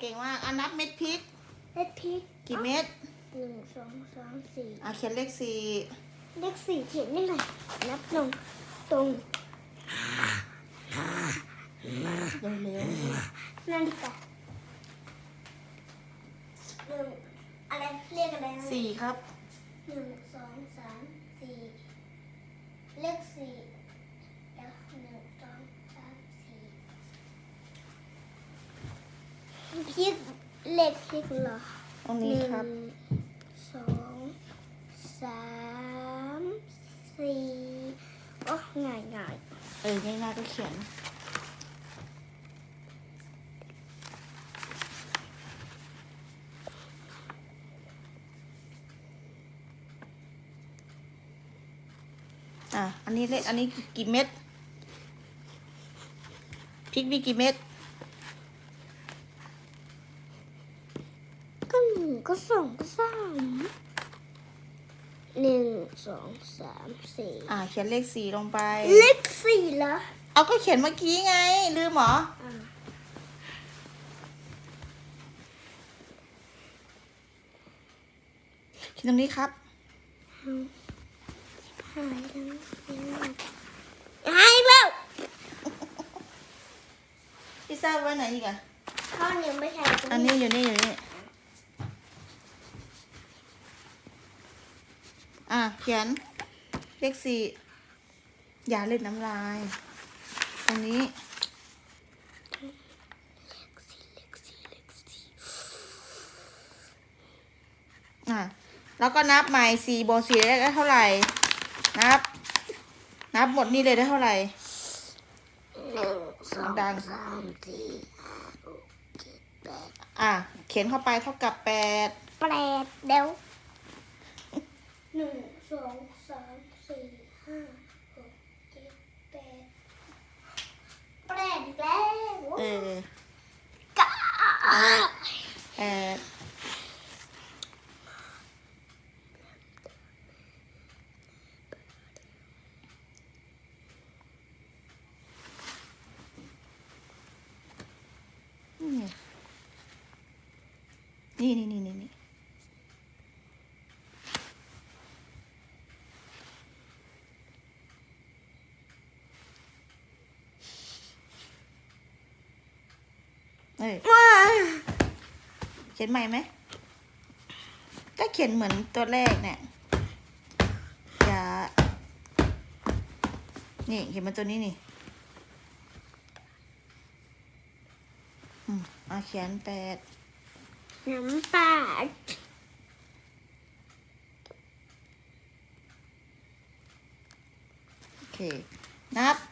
เก่งมากอะนับเม็ดพริก เล็กพริกกี่เม็ดหนึ่งสองสามสี่อะเขียนเลขสี่เลขสี่เขียนได้ไงนับตรงตรงเร็วนาฬิกาหนึ่งอะไรเรียกอะไรนะๆสี่ครับ หนึ่งสองสามสี่เลขสี่เดี๋ยวหนึ่งสองสามสี่ พริกเลขพริกเหรอตรงนี้ครับหนึ่งสองสามสี่โอ้ง่ายง่ายเออง่ายๆก็เขียน อะ อันนี้เลขอันนี้กี่เม็ดพริกมีกี่เม็ด ก็หนึ่งก็สองก็สามหนึ่งสองสามสี่อะเขียนเลขสี่ลงไป เลขสี่เหรอเอาก็เขียนเมื่อกี้ไง ลืมเหรออ่าเขียนตรงนี้ครับหายแล้วหายแล้วพิซซ่าไว้ไหนอีกอะข้อหนึ่งไม่ใช่ตรงอันนี้อยู่นี่อยู่นี่ อะเขียนเลขสี่อย่าเล่นน้ำลาย ตรงนี้อะแล้วก็นับใหม่สี่บวกสี่ได้เท่าไหร่ นับ นับหมดนี่เลยได้เท่าไหร่หนึ่งสองดังสามสี่ห้าหกเจ็ดแปดอะ เขียนเข้าไปเท่ากับแปดแปดเดี๋ยว นึ่งสองสามสี่ห้าหกเจ็ดแปดแปดอีกแล้วเออก้าแปดนี่นี่นี่ เอ้ยว้าเขียนใหม่ไหมก็เขียนเหมือนตัวแรกเนี่ยอย่านี่เขียนมาตัวนี้นี่อืมเอาเขียนแปดน้ำปลาโอเค นับแปด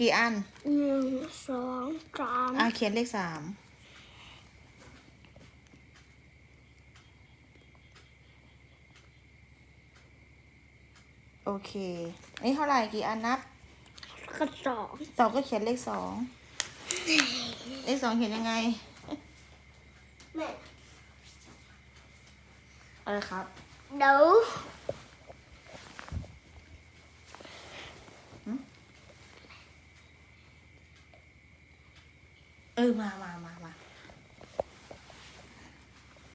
กี่อันหนึ่งสองสามอ่าเขียนเลขสามโอเค นี่เท่าไหร่กี่อันนับกระสองสองก็เขียนเลขสองเลขสองเขียนยังไงแม่อะไรครับเดี๋ยว เออมามา